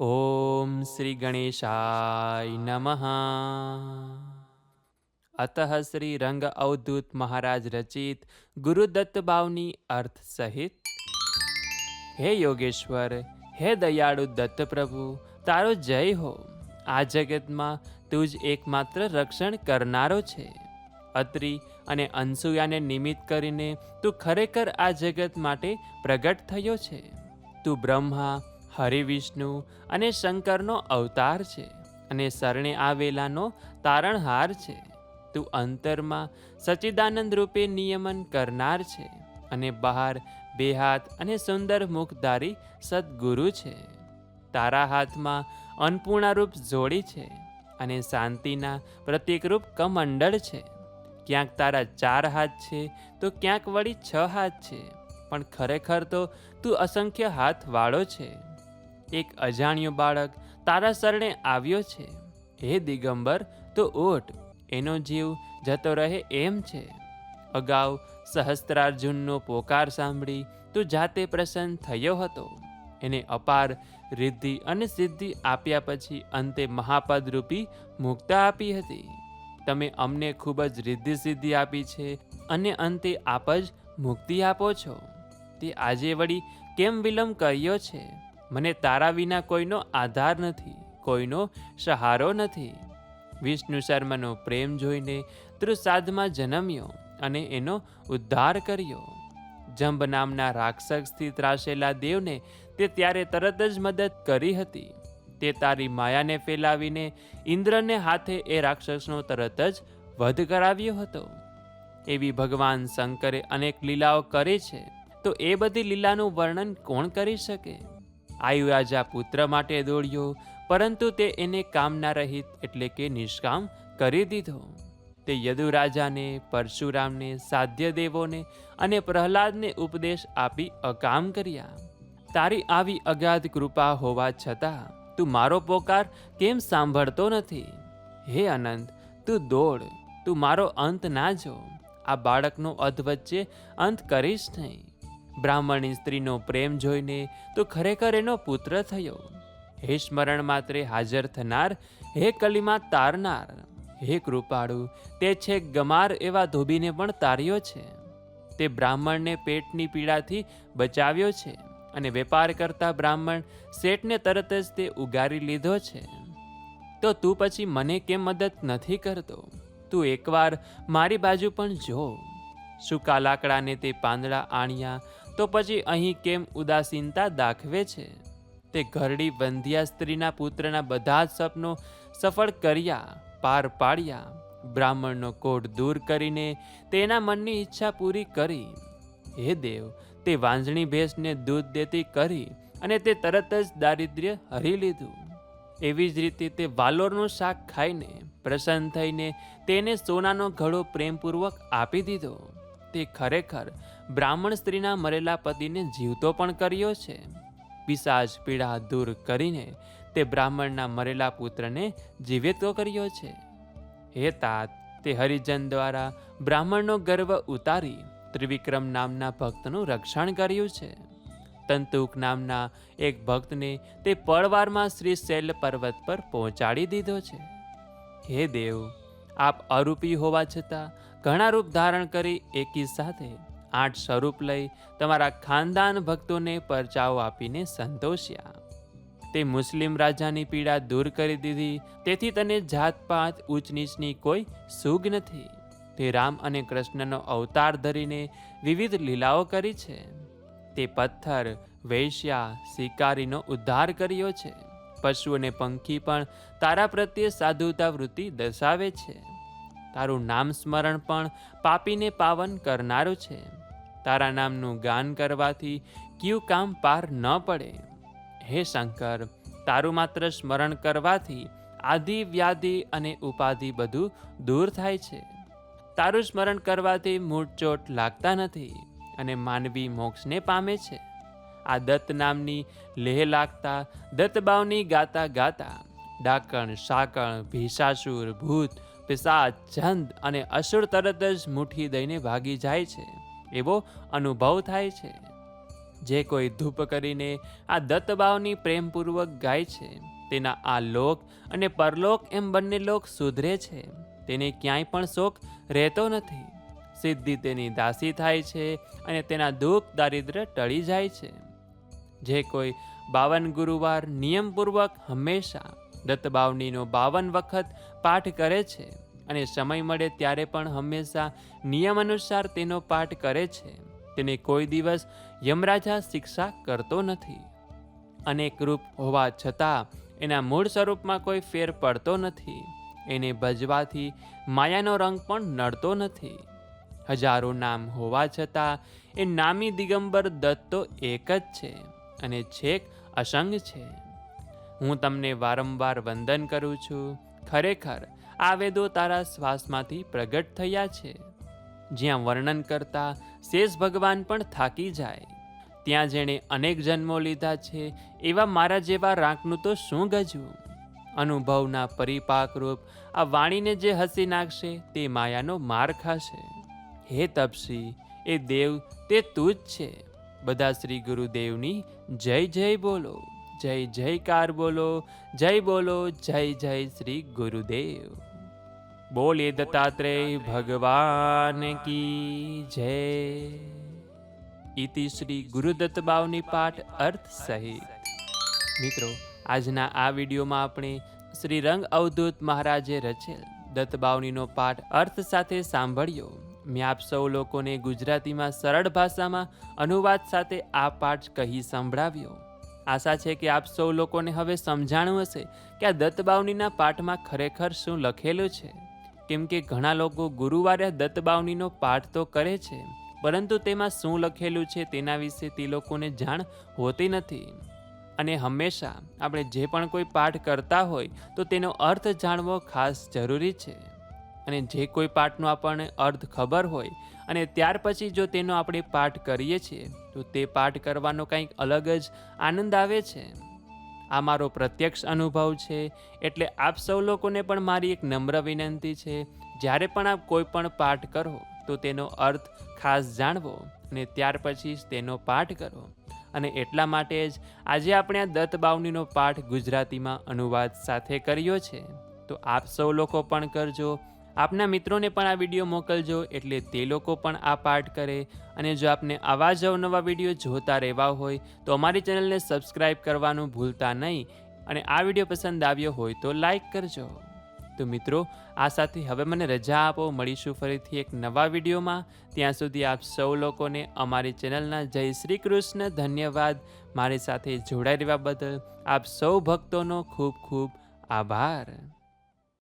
ॐ श्रीगणेशाय नमः अतः श्री रंग अवधूत महाराज रचित ગુરુદત્ત બાવની અર્થ સહિત હે યોગેશ્વર હે દયાળુ દત્ત પ્રભુ તારો જય હો આ જગતમાં તું જ એકમાત્ર રક્ષણ કરનારો છે અત્રિ અને અનસુયાને નિમિત્ત કરીને તું ખરેખર આ જગત માટે પ્રગટ થયો છે તું બ્રહ્મા હરિવિષ્ણુ અને શંકરનો અવતાર છે અને શરણે આવેલાનો તારણહાર છે. તું અંતરમાં સચ્ચિદાનંદ રૂપે નિયમન કરનાર છે અને બહાર બે હાથ અને સુંદર મુખધારી સદગુરુ છે. તારા હાથમાં અન્નપૂર્ણારૂપ જોડી છે અને શાંતિના પ્રતિકરૂપ કમંડળ છે. ક્યાંક તારા ચાર હાથ છે તો ક્યાંક વળી છ હાથ છે, પણ ખરેખર તો તું અસંખ્ય હાથ વાળો છે. એક અજાણ્યો બાળક તારા શરણે આવ્યો છે. હે દિગંબર, તો ઓટ એનો જીવ જતો રહે એમ છે. અગાઉ સહસ્ત્રાર્જુનનો પોકાર સાંભળી તું જાતે પ્રસન્ન થયો હતો. એને અપાર રિદ્ધિ અને સિદ્ધિ આપ્યા પછી અંતે મહાપદરૂપી મુક્તા આપી હતી. તમે અમને ખૂબ જ રિદ્ધિ સિદ્ધિ આપી છે અને અંતે આપ જ મુક્તિ આપો છો. તે આજે વળી કેમ વિલંબ કર્યો છે? મને તારા વિના કોઈનો આધાર નથી, કોઈનો સહારો નથી. વિષ્ણુ શર્માનો પ્રેમ જોઈને ત્રુસાદમાં જન્મ્યો અને એનો ઉદ્ધાર કર્યો. જંબ નામના રાક્ષસથી ત્રાસેલા દેવને તે ત્યારે તરત જ મદદ કરી હતી. તે તારી માયાને ફેલાવીને ઇન્દ્રને હાથે એ રાક્ષસનો તરત જ વધ કરાવ્યો હતો. એવી ભગવાન શંકરે અનેક લીલાઓ કરી છે, તો એ બધી લીલાનું વર્ણન કોણ કરી શકે? આયુરાજા પુત્ર માટે દોડ્યો, પરંતુ તે એને કામના રહિત એટલે કે નિષ્કામ કરી દીધો. તે યદુરાજાને પરશુરામને, સાધ્ય દેવોને અને પ્રહલાદને ઉપદેશ આપી અકામ કર્યા. તારી આવી અગાધ કૃપા હોવા છતાં તું મારો પોકાર કેમ સાંભળતો નથી? હે અનંત, તું દોડ, તું મારો અંત ના જો. આ બાળકનો અધ વચ્ચે અંત કરીશ નહીં. બ્રાહ્મણી સ્ત્રીનો પ્રેમ જોઈને તો ખરેખર એનો પુત્ર થયો. હે સ્મરણ માત્રે હાજર થનાર, હે કલીમાં તારનાર, હે કૃપાળુ, તે છે ગમાર એવા ધોબીને પણ તાર્યો છે. તે બ્રાહ્મણને પેટની પીડાથી બચાવ્યો છે અને વેપાર કરતા બ્રાહ્મણ શેઠને તરત જ તે ઉગારી લીધો છે. તો તું પછી મને કેમ મદદ નથી કરતો? તું એકવાર મારી બાજુ પણ જો. સૂકા લાકડાને તે પાંદડા આણ્યા? તો પછી અહીં કેમ ઉદાસીનતા દાખવે છે? તે ઘરડી વંધ્યા સ્ત્રીના પુત્રના બધા જ સપનો સફળ કર્યા, પાર પાડ્યા. બ્રાહ્મણનો કોટ દૂર કરીને તેના મનની ઈચ્છા પૂરી કરી. હે દેવ, તે વાંજણી ભેંસને દૂધ દેતી કરી અને તે તરત જ દારિદ્ર્ય હરી લીધું. એવી જ રીતે તે વાલોરનું શાક ખાઈને, પ્રસન્ન થઈને તેને સોનાનો ઘડો પ્રેમપૂર્વક આપી દીધો. તે ખરેખર બ્રાહ્મણ સ્ત્રીના મરેલા પતિને જીવતો પણ કર્યો છે. પિશાચ પીડા દૂર કરીને તે બ્રાહ્મણના મરેલા પુત્રને જીવિતો કર્યો છે. હે તાત, તે હરિજન દ્વારા બ્રાહ્મણનો ગર્વ ઉતારી ત્રિવિક્રમ નામના ભક્તનું રક્ષણ કર્યું છે. તંતુક નામના એક ભક્તને તે પળવારમાં શ્રી શૈલ પર્વત પર પહોંચાડી દીધો છે. હે દેવ, આપ અરૂપી હોવા છતાં ઘણા રૂપ ધારણ કરી એકી સાથે આઠ સ્વરૂપ લઈ તમારા ખાનદાન ભક્તોને પરચાઓ આપીને સંતોષ્યા. તે મુસ્લિમ રાજાની પીડા દૂર કરી દીધી, તેથી તને જાતપાત ઊંચ નીચની કોઈ સુગ નથી. તે રામ અને કૃષ્ણનો અવતાર ધરીને વિવિધ લીલાઓ કરી છે. તે પથ્થર, વૈશ્યા, શિકારીનો ઉદ્ધાર કર્યો છે. પશુ અને પંખી પણ તારા પ્રત્યે સાધુતા વૃત્તિ દર્શાવે છે. તારું નામ સ્મરણ પણ પાપીને પાવન કરનારું છે. તારા નામનું ગાન કરવાથી કયું કામ પાર ન પડે. હે શંકર, તારું માત્ર સ્મરણ કરવાથી આદિ વ્યાધિ અને ઉપાધિ બધું દૂર થાય છે. તારું સ્મરણ કરવાથી મૂળચોટ લાગતા નથી અને માનવી મોક્ષને પામે છે. આ દત્ત નામની લેહ લાગતા દત્તબાવની ગાતા ગાતા, ડાકણ શાકણ ભીષાસુર ભૂત પિશાચ ચંદ અને અસુર તરત જ મુઠ્ઠી દઈને ભાગી જાય છે. એવો અનુભવ થાય છે. જે કોઈ ધૂપ કરીને આ દત્તભાવની પ્રેમપૂર્વક ગાય છે. તેના આ લોક અને પરલોક એમ બંને લોક સુધરે છે. તેને ક્યાંય પણ શોક રહેતો નથી. સિદ્ધિ તેની દાસી થાય છે અને તેના દુઃખ દારિદ્ર્ય ટળી જાય છે. જે કોઈ બાવન ગુરુવાર નિયમપૂર્વક હંમેશા દત્તબાવનીનો બાવન વખત પાઠ કરે છે અને સમય મળે ત્યારે પણ હંમેશા નિયમ અનુસાર તેનો પાઠ કરે છે. તેને કોઈ દિવસ યમરાજા શિક્ષા કરતો નથી. અનેક રૂપ હોવા છતાં એના મૂળ સ્વરૂપમાં કોઈ ફેર પડતો નથી. એને ભજવાથી માયાનો રંગ પણ નડતો નથી. હજારો નામ હોવા છતાં એ નામી દિગંબર દત્ત તો એક જ છે અને છેક અસંગ છે. હું તમને વારંવાર વંદન કરું છું. ખરેખર, આ વેદો તારા શ્વાસમાંથી પ્રગટ થયા છે. જ્યાં વર્ણન કરતા શેષ ભગવાન પણ થાકી જાય. ત્યાં જેણે અનેક જન્મો લીધા છે, એવા મારા જેવા રાંકનું તો શું ગજવું? અનુભવના પરિપાકરૂપ આ વાણીને જે હસી નાખશે, તે માયાનો માર ખાશે. હે તપસી, એ દેવ, તે તું જ છે. બધા શ્રી ગુરુદેવની જય જય બોલો. જય જયકાર બોલો, જય બોલો, જય જય શ્રી ગુરુદેવ. બોલે દત્તાત્રેય ભગવાન કી જય. ઇતિ શ્રી ગુરુદત્ત બાવની પાઠ અર્થ સહિત. મિત્રો, આજના આ વિડીયોમાં આપણે શ્રી રંગ અવધૂત મહારાજે રચેલ દત્તબાવનીનો પાઠ અર્થ સાથે સાંભળ્યો. મેં આપ સૌ લોકોને ગુજરાતીમાં સરળ ભાષામાં અનુવાદ સાથે આ પાઠ કહી સંભળાવ્યો. આશા છે કે આપ સૌ લોકોને હવે સમજાણું હશે કે આ દત્તબાવનીના પાઠમાં ખરેખર શું લખેલું છે. કેમ કે ઘણા લોકો ગુરુવારે દત્તબાવનીનો પાઠ તો કરે છે, પરંતુ તેમાં શું લખેલું છે તેના વિશે તે લોકોને જાણ હોતી નથી. અને હંમેશા આપણે જે પણ કોઈ પાઠ કરતા હોય તો તેનો અર્થ જાણવો ખાસ જરૂરી છે. અને જે કોઈ પાઠનો આપણને અર્થ ખબર હોય અને ત્યાર પછી જો તેનો આપણે પાઠ કરીએ છીએ તો તે પાઠ કરવાનો કંઈક અલગ જ આનંદ આવે છે. આ મારો પ્રત્યક્ષ અનુભવ છે, એટલે આપ સૌ લોકોને પણ મારી એક નમ્ર વિનંતી છે, જ્યારે પણ આપ કોઈ પણ પાઠ કરો, તો તેનો અર્થ ખાસ જાણવો અને ત્યાર પછી જ તેનો પાઠ કરો. અને એટલા માટે જ આજે આપણે આ દત્ત બાવનીનો પાઠ ગુજરાતીમાં અનુવાદ સાથે કર્યો છે. તો આપ સૌ લોકો પણ કરજો આપના મિત્રોને પણ આ વીડિયો મોકલજો એટલે તે લોકો પણ આ પાઠ કરે. અને જો આપને આવા જ અવનવા વીડિયો જોતા રહેવા હોય, તો અમારી ચેનલને સબસ્ક્રાઈબ કરવાનું ભૂલતા નહીં. અને આ વીડિયો પસંદ આવ્યો હોય તો લાઈક કરજો. તો મિત્રો, આ સાથે હવે મને રજા આપો. મળીશું ફરીથી એક નવા વિડીયોમાં. ત્યાં સુધી આપ સૌ લોકોને અમારી ચેનલના જય શ્રી કૃષ્ણ ધન્યવાદ. મારી સાથે જોડાઈ રહેવા બદલ આપ સૌ ભક્તોનો ખૂબ ખૂબ આભાર.